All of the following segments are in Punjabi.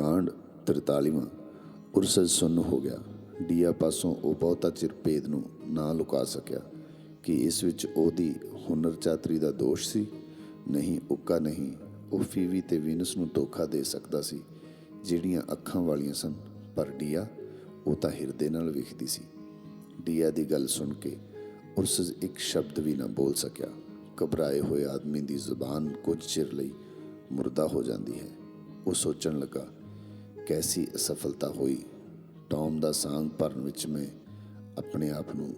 ਕਾਂਡ 43ਵਾਂ ਉਰਸਦ ਸੁੰਨ ਹੋ ਗਿਆ। ਡੀਆ ਪਾਸੋਂ ਉਹ ਬਹੁਤਾ ਚਿਰ ਭੇਦ ਨੂੰ ਨਾ ਲੁਕਾ ਸਕਿਆ ਕਿ ਇਸ ਵਿੱਚ ਉਹਦੀ ਹੁਨਰ ਚਾਤਰੀ ਦਾ ਦੋਸ਼ ਸੀ। ਨਹੀਂ, ਉੱਕਾ ਨਹੀਂ, ਉਹ ਫੀਵੀ ਤੇ ਵੀਨਸ ਨੂੰ ਧੋਖਾ ਦੇ ਸਕਦਾ ਸੀ, ਜਿਹੜੀਆਂ ਅੱਖਾਂ ਵਾਲੀਆਂ ਸਨ, ਪਰ ਡੀਆ ਉਹ ਤਾਂ ਹਿਰਦੇ ਨਾਲ ਵੇਖਦੀ ਸੀ। ਡੀਆ ਦੀ ਗੱਲ ਸੁਣ ਕੇ ਉਰਸਜ਼ ਇੱਕ ਸ਼ਬਦ ਵੀ ਨਾ ਬੋਲ ਸਕਿਆ। ਘਬਰਾਏ ਹੋਏ ਆਦਮੀ ਦੀ ਜ਼ੁਬਾਨ ਕੁਝ ਚਿਰ ਲਈ ਮੁਰਦਾ ਹੋ ਜਾਂਦੀ ਹੈ। ਉਹ ਸੋਚਣ ਲੱਗਾ ਕੈਸੀ ਅਸਫਲਤਾ ਹੋਈ, ਟੌਮ ਦਾ ਸਾਂਗ ਭਰਨ ਵਿੱਚ ਮੈਂ ਆਪਣੇ ਆਪ ਨੂੰ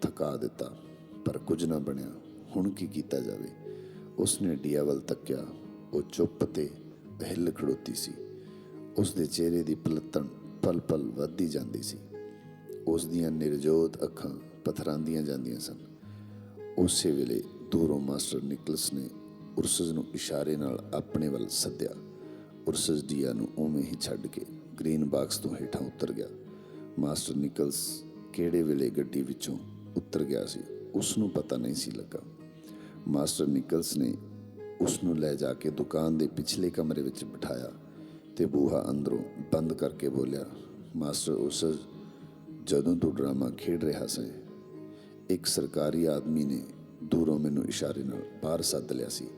ਥਕਾ ਦਿੱਤਾ, ਪਰ ਕੁਝ ਨਾ ਬਣਿਆ। ਹੁਣ ਕੀ ਕੀਤਾ ਜਾਵੇ? ਉਸਨੇ ਡੀਆ ਵੱਲ ਤੱਕਿਆ। ਉਹ ਚੁੱਪ ਤੇ ਹਿੱਲ ਖੜੋਤੀ ਸੀ। ਉਸ ਦੇ ਚਿਹਰੇ ਦੀ ਪਲਤਣ ਪਲ ਪਲ ਵੱਧਦੀ ਜਾਂਦੀ ਸੀ। ਉਸ ਦੀਆਂ ਨਿਰਜੋਤ ਅੱਖਾਂ ਪਥਰਾਂਦੀਆਂ ਜਾਂਦੀਆਂ ਸਨ। ਉਸੇ ਵੇਲੇ ਦੂਰੋਂ ਮਾਸਟਰ ਨਿਕਲਸ ਨੇ ਉਰਸਜ਼ ਨੂੰ ਇਸ਼ਾਰੇ ਨਾਲ ਆਪਣੇ ਵੱਲ ਸੱਦਿਆ। ਉਰਸਜ਼ ਡੀਆ ਨੂੰ ਉਵੇਂ ਹੀ ਛੱਡ ਕੇ ਗ੍ਰੀਨ ਬਾਕਸ ਤੋਂ ਹੇਠਾਂ ਉਤਰ ਗਿਆ। ਮਾਸਟਰ ਨਿਕਲਸ ਕਿਹੜੇ ਵੇਲੇ ਗੱਡੀ ਵਿੱਚੋਂ ਉਤਰ ਗਿਆ ਸੀ ਉਸ ਨੂੰ ਪਤਾ ਨਹੀਂ ਸੀ ਲੱਗਾ। ਮਾਸਟਰ ਨਿਕਲਸ ਨੇ ਉਸ ਨੂੰ ਲੈ ਜਾ ਕੇ ਦੁਕਾਨ ਦੇ ਪਿਛਲੇ ਕਮਰੇ ਵਿੱਚ ਬਿਠਾਇਆ ਤੇ ਬੂਹਾ ਅੰਦਰੋਂ ਬੰਦ ਕਰਕੇ ਬੋਲਿਆ, ਮਾਸਟਰ ਉਰਸਜ਼ ਜਦੋਂ ਤੂੰ ਡਰਾਮਾ ਖੇਡ ਰਿਹਾ ਸੀ, ਇੱਕ ਸਰਕਾਰੀ ਆਦਮੀ ਨੇ ਦੂਰੋਂ ਮੈਨੂੰ ਇਸ਼ਾਰੇ ਨਾਲ ਬਾਹਰ ਸੱਦ ਲਿਆ ਸੀ।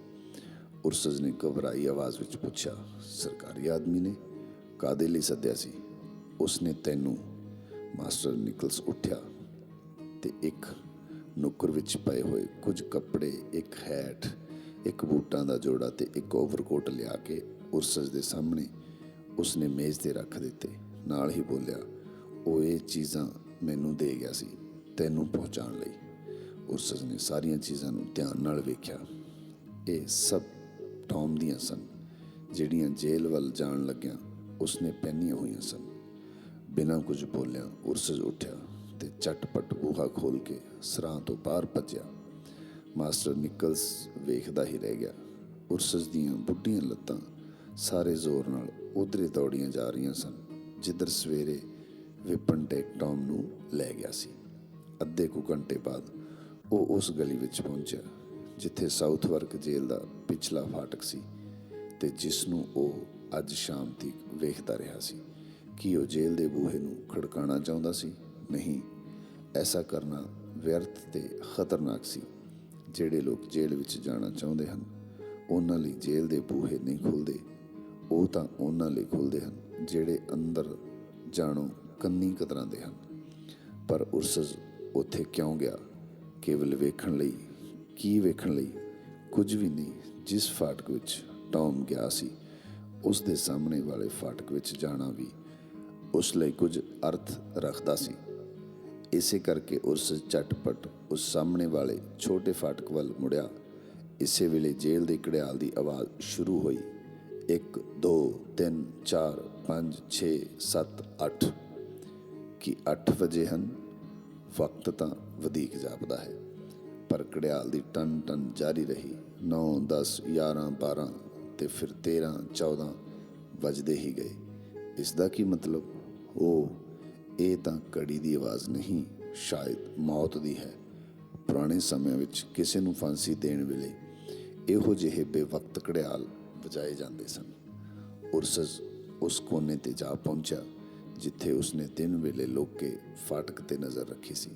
ਉਰਸਜ਼ ਨੇ ਘਬਰਾਈ ਆਵਾਜ਼ ਵਿੱਚ ਪੁੱਛਿਆ, ਸਰਕਾਰੀ ਆਦਮੀ ਨੇ? ਕਾਦੇ ਲਈ ਸੱਦਿਆ ਸੀ? ਉਸਨੇ ਤੈਨੂੰ ਮਾਸਟਰ ਨਿਕਲਸ ਉੱਠਿਆ ਤੇ ਇੱਕ ਨੁੱਕਰ ਵਿੱਚ ਪਏ ਹੋਏ ਕੁਝ ਕੱਪੜੇ, ਇੱਕ ਹੈਟ, ਇੱਕ ਬੂਟਾਂ ਦਾ ਜੋੜਾ ਤੇ ਇੱਕ ਓਵਰਕੋਟ ਲਿਆ ਕੇ ਉਰਸਜ਼ ਦੇ ਸਾਹਮਣੇ ਉਸਨੇ ਮੇਜ਼ ਤੇ ਰੱਖ ਦਿੱਤੇ। ਨਾਲ ਹੀ ਬੋਲਿਆ, ਉਹ ਇਹ ਚੀਜ਼ਾਂ ਮੈਨੂੰ ਦੇ ਗਿਆ ਸੀ, ਤੈਨੂੰ ਪਹੁੰਚਾਉਣ ਲਈ। ਉਰਸਜ਼ ਨੇ ਸਾਰੀਆਂ ਚੀਜ਼ਾਂ ਨੂੰ ਧਿਆਨ ਨਾਲ ਵੇਖਿਆ। ਇਹ ਸਭ ਟੌਮ ਦੀਆਂ ਸਨ, ਜਿਹੜੀਆਂ ਜੇਲ੍ਹ ਵੱਲ ਜਾਣ ਲੱਗਿਆਂ ਉਸਨੇ ਪਹਿਨੀਆਂ ਹੋਈਆਂ ਸਨ। ਬਿਨਾਂ ਕੁਝ ਬੋਲਿਆ ਉਰਸਜ਼ ਉੱਠਿਆ ਤੇ ਝਟਪਟ ਬੂਹਾ ਖੋਲ ਕੇ ਸਰਾਂ ਤੋਂ ਬਾਹਰ ਭੱਜਿਆ। ਮਾਸਟਰ ਨਿਕਲਸ ਵੇਖਦਾ ਹੀ ਰਹਿ ਗਿਆ। ਉਰਸਜ਼ ਦੀਆਂ ਬੁੱਢੀਆਂ ਲੱਤਾਂ ਸਾਰੇ ਜ਼ੋਰ ਨਾਲ ਉਧਰੇ ਦੌੜੀਆਂ ਜਾ ਰਹੀਆਂ ਸਨ, ਜਿੱਧਰ ਸਵੇਰੇ ਵਿਪਨ ਟੇਕ ਟੌਮ ਨੂੰ ਲੈ ਗਿਆ ਸੀ। ਅੱਧੇ ਕੁ ਘੰਟੇ ਬਾਅਦ ਉਹ ਉਸ ਗਲੀ ਵਿੱਚ ਪਹੁੰਚਿਆ। ਜਿੱਥੇ ਸਾਊਥ ਵਰਕ ਜੇਲ੍ਹ ਦਾ ਪਿਛਲਾ ਫਾਟਕ ਸੀ ਤੇ ਜਿਸ ਨੂੰ ਉਹ ਅੱਜ ਸ਼ਾਮ ਤੱਕ ਵੇਖਦਾ ਰਿਹਾ ਸੀ, ਕਿ ਉਹ ਜੇਲ੍ਹ ਦੇ ਬੂਹੇ ਨੂੰ ਖੜਕਾਣਾ ਚਾਹੁੰਦਾ ਸੀ? ਨਹੀਂ, ਐਸਾ ਕਰਨਾ ਵਿਅਰਥ ਤੇ ਖਤਰਨਾਕ ਸੀ। ਜਿਹੜੇ ਲੋਕ ਜੇਲ੍ਹ ਵਿੱਚ ਜਾਣਾ ਚਾਹੁੰਦੇ ਹਨ, ਉਹਨਾਂ ਲਈ ਜੇਲ੍ਹ ਦੇ ਬੂਹੇ ਨਹੀਂ ਖੁੱਲਦੇ ਉਹ ਤਾਂ ਉਹਨਾਂ ਲਈ ਖੁੱਲਦੇ ਹਨ, ਜਿਹੜੇ ਅੰਦਰ ਜਾਣੋ ਕੰਨੀ ਕਤਰਾਉਂਦੇ ਹਨ। ਪਰ ਉਰਸਜ਼ ਉੱਥੇ ਕਿਉਂ ਗਿਆ? ਕੇਵਲ ਵੇਖਣ ਲਈ ਕੀ ਵੇਖਣ ਲਈ? ਕੁਝ ਵੀ ਨਹੀਂ। ਜਿਸ ਫਾਟਕ ਵਿੱਚ ਟੌਮ ਗਿਆ ਸੀ, ਉਸ ਦੇ ਸਾਹਮਣੇ ਵਾਲੇ ਫਾਟਕ ਵਿੱਚ ਜਾਣਾ ਵੀ ਉਸ ਲਈ ਕੁਝ ਅਰਥ ਰੱਖਦਾ ਸੀ। ਇਸੇ ਕਰਕੇ ਉਸ ਝਟਪਟ ਉਸ ਸਾਹਮਣੇ ਵਾਲੇ ਛੋਟੇ ਫਾਟਕ ਵੱਲ ਮੁੜਿਆ। ਇਸੇ ਵੇਲੇ ਜੇਲ੍ਹ ਦੇ ਘੜਿਆਲ ਦੀ ਆਵਾਜ਼ ਸ਼ੁਰੂ ਹੋਈ। 1 2 3 4 5 6 7 8 ਕਿ 8 ਵਜੇ ਹਨ? ਵਕਤ ਤਾਂ ਵਧੇਕ ਜਾਪਦਾ ਹੈ। ਪਰ ਘੜਿਆਲ ਦੀ ਟਨ ਟਨ ਜਾਰੀ ਰਹੀ। 9 10 11 12 ਤੇ ਫਿਰ 13 14 ਵੱਜਦੇ ਹੀ ਗਏ। ਇਸ ਦਾ ਕੀ ਮਤਲਬ? ਉਹ ਇਹ ਤਾਂ ਘੜੀ ਦੀ ਆਵਾਜ਼ ਨਹੀਂ, ਸ਼ਾਇਦ ਮੌਤ ਦੀ ਹੈ। ਪੁਰਾਣੇ ਸਮਿਆਂ ਵਿੱਚ ਕਿਸੇ ਨੂੰ ਫਾਂਸੀ ਦੇਣ ਵੇਲੇ ਇਹੋ ਜਿਹੇ ਬੇਵਕਤ ਘੜਿਆਲ ਵਜਾਏ ਜਾਂਦੇ ਸਨ। ਉਰਸਜ਼ ਉਸ ਕੋਨੇ ਤੇ ਜਾ ਪਹੁੰਚਿਆ, ਜਿੱਥੇ ਉਸਨੇ ਦਿਨ ਵੇਲੇ ਲੋਕੇ ਫਾਟਕ ਤੇ ਨਜ਼ਰ ਰੱਖੀ ਸੀ।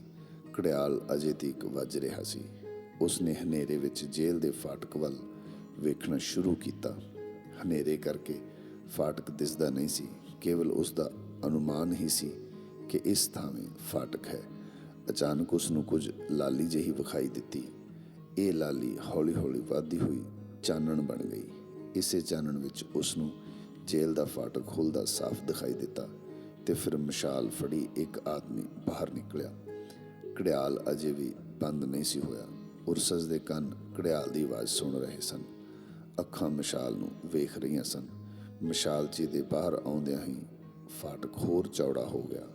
ਘੜਿਆਲ ਅਜੇ ਤੀਕ ਵੱਜ ਰਿਹਾ ਸੀ। ਉਸਨੇ ਹਨੇਰੇ ਵਿੱਚ ਜੇਲ੍ਹ ਦੇ ਫਾਟਕ ਵੱਲ ਵੇਖਣਾ ਸ਼ੁਰੂ ਕੀਤਾ। ਹਨੇਰੇ ਕਰਕੇ ਫਾਟਕ ਦਿਸਦਾ ਨਹੀਂ ਸੀ। ਕੇਵਲ ਉਸ ਦਾ ਅਨੁਮਾਨ ਹੀ ਸੀ ਕਿ ਇਸ ਥਾਵੇਂ ਫਾਟਕ ਹੈ। ਅਚਾਨਕ ਉਸ ਨੂੰ ਕੁਝ ਲਾਲੀ ਜਿਹੀ ਵਿਖਾਈ ਦਿੱਤੀ। ਇਹ ਲਾਲੀ ਹੌਲੀ-ਹੌਲੀ ਵੱਧਦੀ ਹੋਈ ਚਾਨਣ ਬਣ ਗਈ। ਇਸੇ ਚਾਨਣ ਵਿੱਚ ਉਸ ਨੂੰ ਜੇਲ੍ਹ ਦਾ ਫਾਟਕ ਖੁੱਲਦਾ ਸਾਫ਼ ਦਿਖਾਈ ਦਿੱਤਾ ਤੇ ਫਿਰ ਮਸ਼ਾਲ ਫੜੀ ਇੱਕ ਆਦਮੀ ਬਾਹਰ ਨਿਕਲਿਆ। ਘੜਿਆਲ ਅਜੇ ਵੀ ਬੰਦ ਨਹੀਂ ਸੀ ਹੋਇਆ। ਉਰਸਜ਼ ਦੇ ਕੰਨ ਘੜਿਆਲ ਦੀ ਆਵਾਜ਼ ਸੁਣ ਰਹੇ ਸਨ। ਅੱਖਾਂ ਮਸ਼ਾਲ ਨੂੰ ਵੇਖ ਰਹੀਆਂ ਸਨ। ਮਸ਼ਾਲਚੀ ਦੇ ਬਾਹਰ ਆਉਂਦਿਆਂ ਹੀ ਫਾਟਕ ਹੋਰ ਚੌੜਾ ਹੋ ਗਿਆ।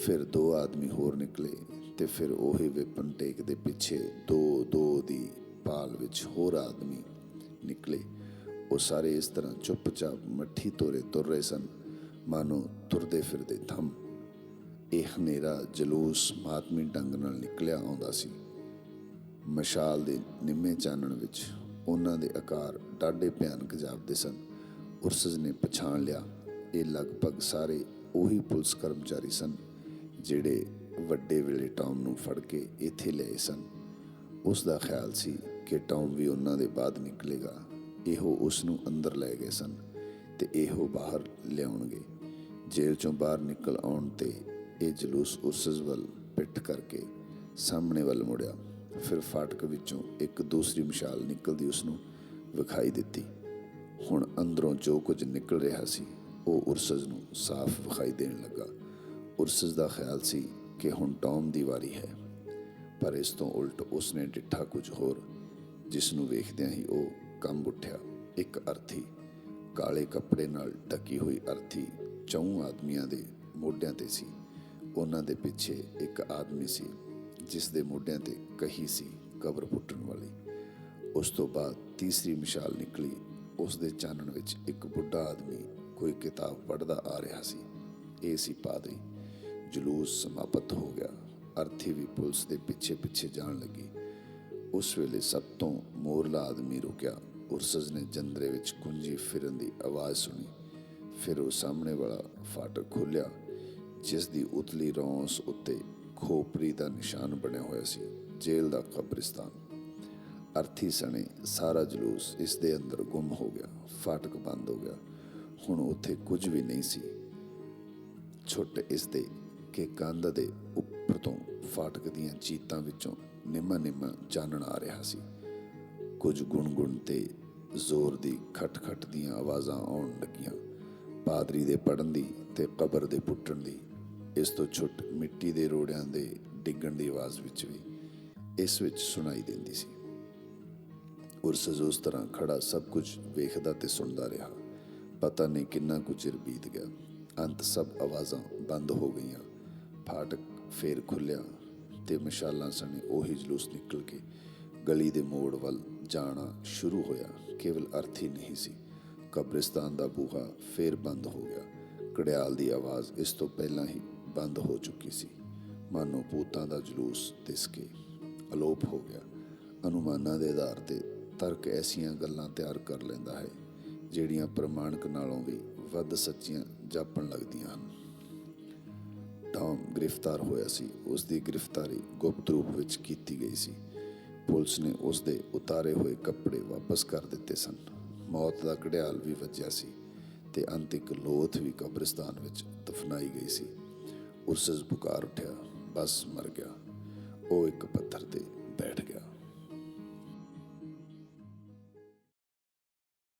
ਫਿਰ ਦੋ ਆਦਮੀ ਹੋਰ ਨਿਕਲੇ ਤੇ ਫਿਰ ਉਹੀ ਵਿਪਨ ਟੇਕ ਦੇ ਪਿੱਛੇ ਦੋ ਦੋ ਦੀ ਪਾਲ ਵਿੱਚ ਹੋਰ ਆਦਮੀ ਨਿਕਲੇ। ਉਹ ਸਾਰੇ ਇਸ ਤਰ੍ਹਾਂ ਚੁੱਪਚਾਪ ਮੱਠੀ ਤੋਰੇ ਤੁਰ ਰਹੇ ਸਨ। ਮਾਨੋ ਤੁਰਦੇ ਫਿਰਦੇ ਥੰਮ ਇਹ ਹਨੇਰਾ ਜਲੂਸ ਮਾਤਮੀ ਢੰਗ ਨਾਲ ਨਿਕਲਿਆ ਆਉਂਦਾ ਸੀ। ਮਸ਼ਾਲ ਦੇ ਨਿੰਮੇ ਚਾਨਣ ਵਿੱਚ ਉਹਨਾਂ ਦੇ ਆਕਾਰ ਡਾਢੇ ਭਿਆਨਕ ਜਾਪਦੇ ਸਨ। ਉਰਸਜ ਨੇ ਪਛਾਣ ਲਿਆ, ਇਹ ਲਗਭਗ ਸਾਰੇ ਉਹੀ ਪੁਲਿਸ ਕਰਮਚਾਰੀ ਸਨ ਜਿਹੜੇ ਵੱਡੇ ਵੇਲੇ ਟਾਮ ਨੂੰ ਫੜ ਕੇ ਇੱਥੇ ਲਏ ਸਨ। ਉਸ ਦਾ ਖਿਆਲ ਸੀ ਕਿ ਟਾਮ ਵੀ ਉਹਨਾਂ ਦੇ ਬਾਅਦ ਨਿਕਲੇਗਾ। ਇਹੋ ਉਸ ਨੂੰ ਅੰਦਰ ਲੈ ਗਏ ਸਨ ਤੇ ਇਹੋ ਬਾਹਰ ਲਿਆਉਣਗੇ। ਜੇਲ੍ਹ ਚੋਂ ਬਾਹਰ ਨਿਕਲ ਆਉਣ ਤੇ ਇਹ ਜਲੂਸ ਉਰਸਜ ਵੱਲ ਪਿੱਠ ਕਰਕੇ ਸਾਹਮਣੇ ਵੱਲ ਮੁੜਿਆ। ਫਿਰ ਫਾਟਕ ਵਿੱਚੋਂ ਇੱਕ ਦੂਸਰੀ ਮਸ਼ਾਲ ਨਿਕਲਦੀ ਉਸ ਨੂੰ ਵਿਖਾਈ ਦਿੱਤੀ। ਹੁਣ ਅੰਦਰੋਂ ਜੋ ਕੁਝ ਨਿਕਲ ਰਿਹਾ ਸੀ, ਉਹ ਉਰਸਜ ਨੂੰ ਸਾਫ਼ ਵਿਖਾਈ ਦੇਣ ਲੱਗਾ। ਉਰਸਜ ਦਾ ਖਿਆਲ ਸੀ ਕਿ ਹੁਣ ਟੌਮ ਦੀ ਵਾਰੀ ਹੈ। ਪਰ ਇਸ ਤੋਂ ਉਲਟ ਉਸਨੇ ਡਿੱਠਾ ਕੁਝ ਹੋਰ, ਜਿਸ ਨੂੰ ਵੇਖਦਿਆਂ ਹੀ ਉਹ ਕੰਬ ਉੱਠਿਆ। ਇੱਕ ਅਰਥੀ, ਕਾਲੇ ਕੱਪੜੇ ਨਾਲ ਢੱਕੀ ਹੋਈ ਅਰਥੀ ਚੌਂ ਆਦਮੀਆਂ ਦੇ ਮੋਢਿਆਂ ਤੇ ਸੀ। ਉਹਨਾਂ ਦੇ ਪਿੱਛੇ ਇੱਕ ਆਦਮੀ ਸੀ, ਜਿਸ ਦੇ ਮੋਢਿਆਂ ਤੇ ਕਹੀ ਸੀ ਕਬਰ ਪੁੱਟਣ ਵਾਲੀ। ਉਸ ਤੋਂ ਬਾਅਦ ਤੀਸਰੀ ਮਿਸਾਲ ਨਿਕਲੀ। ਉਸ ਦੇ ਚਾਨਣ ਵਿੱਚ ਇੱਕ ਬੁੱਢਾ ਆਦਮੀ ਕੋਈ ਕਿਤਾਬ ਪੜ੍ਹਦਾ ਆ ਰਿਹਾ ਸੀ। ਇਹ ਸੀ ਪਾਦਰੀ। ਜਲੂਸ ਸਮਾਪਤ ਹੋ ਗਿਆ। ਅਰਥੀ ਵੀ ਪੁਲਿਸ ਦੇ ਪਿੱਛੇ ਪਿੱਛੇ ਜਾਣ ਲੱਗੀ। ਉਸ ਵੇਲੇ ਸਭ ਤੋਂ ਮੋਰਲਾ ਆਦਮੀ ਰੁਕਿਆ। ਉਰਸਜ ਨੇ ਜੰਦਰੇ ਵਿੱਚ ਕੁੰਜੀ ਫਿਰਨ ਦੀ ਆਵਾਜ਼ ਸੁਣੀ। ਫਿਰ ਉਹ ਸਾਹਮਣੇ ਵਾਲਾ ਫਾਟਕ ਖੋਲ੍ਹਿਆ। ਜਿਸ ਦੀ ਉਤਲੀ ਰੌਂਸ ਉੱਤੇ ਖੋਪਰੀ ਦਾ ਨਿਸ਼ਾਨ ਬਣਿਆ ਹੋਇਆ ਸੀ, ਜੇਲ੍ਹ ਦਾ ਕਬਰਿਸਤਾਨ। ਅਰਥੀ ਸਣੇ ਸਾਰਾ ਜਲੂਸ ਇਸ ਦੇ ਅੰਦਰ ਗੁੰਮ ਹੋ ਗਿਆ, ਫਾਟਕ ਬੰਦ ਹੋ ਗਿਆ। ਹੁਣ ਉੱਥੇ ਕੁਝ ਵੀ ਨਹੀਂ ਸੀ। ਛੁੱਟ ਇਸ ਦੇ ਕਿ ਕੰਧ ਦੇ ਉੱਪਰ ਤੋਂ ਫਾਟਕ ਦੀਆਂ ਚੀਤਾਂ ਵਿੱਚੋਂ ਨਿਮਾ ਨਿਮਾ ਚਾਨਣ ਆ ਰਿਹਾ ਸੀ। ਕੁਝ ਗੁਣਗੁਣ ਤੇ ਜ਼ੋਰ ਦੀ ਖਟ-ਖਟ ਦੀਆਂ ਆਵਾਜ਼ਾਂ ਆਉਣ ਲੱਗੀਆਂ। ਪਾਦਰੀ ਦੇ ਪੜਨ ਦੀ ਤੇ ਕਬਰ ਦੇ ਪੁੱਟਣ ਦੀ ਇਸ ਤੋਂ ਛੁੱਟ ਮਿੱਟੀ ਦੇ ਰੋੜਿਆਂ ਦੇ ਡਿੱਗਣ ਦੀ ਆਵਾਜ਼ ਵਿੱਚ ਵੀ ਇਸ ਵਿੱਚ ਸੁਣਾਈ ਦਿੰਦੀ ਸੀ। ਉਰਸਜ ਉਸ ਤਰ੍ਹਾਂ ਖੜਾ ਸਭ ਕੁਝ ਵੇਖਦਾ ਤੇ ਸੁਣਦਾ ਰਿਹਾ। ਪਤਾ ਨਹੀਂ ਕਿੰਨਾ ਕੁ ਚਿਰ ਬੀਤ ਗਿਆ। ਅੰਤ ਸਭ ਆਵਾਜ਼ਾਂ ਬੰਦ ਹੋ ਗਈਆਂ। ਫਾਟਕ ਫੇਰ ਖੁੱਲਿਆ ਤੇ ਮਸ਼ਾਲਾਂ ਸਣੇ ਉਹੀ ਜਲੂਸ ਨਿਕਲ ਕੇ ਗਲੀ ਦੇ ਮੋੜ ਵੱਲ ਜਾਣਾ ਸ਼ੁਰੂ ਹੋਇਆ। ਕੇਵਲ ਅਰਥ ਹੀ ਨਹੀਂ ਸੀ। ਕਬਰਿਸਤਾਨ ਦਾ ਬੂਹਾ ਫੇਰ ਬੰਦ ਹੋ ਗਿਆ। ਕੜਿਆਲ ਦੀ ਆਵਾਜ਼ ਇਸ ਤੋਂ ਪਹਿਲਾਂ ਹੀ ਬੰਦ ਹੋ ਚੁੱਕੀ ਸੀ। ਮਾਨੋ ਭੂਤਾਂ ਦਾ ਜਲੂਸ ਦਿਸ ਕੇ ਅਲੋਪ ਹੋ ਗਿਆ। ਅਨੁਮਾਨਾਂ ਦੇ ਆਧਾਰ ਤੇ ਤਰਕ ਐਸੀਆਂ ਗੱਲਾਂ ਤਿਆਰ ਕਰ ਲੈਂਦਾ ਹੈ, ਜਿਹੜੀਆਂ ਪ੍ਰਮਾਣਿਕ ਨਾਲੋਂ ਵੀ ਵੱਧ ਸੱਚੀਆਂ ਜਾਪਣ ਲੱਗਦੀਆਂ ਹਨ। ਟੌਮ ਗ੍ਰਿਫਤਾਰ ਹੋਇਆ ਸੀ। ਉਸ ਦੀ ਗ੍ਰਿਫਤਾਰੀ ਗੁਪਤ ਰੂਪ ਵਿੱਚ ਕੀਤੀ ਗਈ ਸੀ। ਪੁਲਿਸ ਨੇ ਉਸ ਦੇ ਉਤਾਰੇ ਹੋਏ ਕੱਪੜੇ ਵਾਪਸ ਕਰ ਦਿੱਤੇ ਸਨ। ਮੌਤ ਦਾ ਘੜਿਆਲ ਵੀ ਵੱਜਿਆ ਸੀ ਤੇ ਅੰਤਿਕ ਲੋਥ ਵੀ ਕਬਰਿਸਤਾਨ ਵਿੱਚ ਦਫਨਾਈ ਗਈ ਸੀ। ਉਰਸਜ ਪੁਕਾਰ ਉੱਠਿਆ ਬਸ ਮਰ ਗਿਆ। ਉਹ ਇੱਕ ਪੱਥਰ ਤੇ ਬੈਠ ਗਿਆ।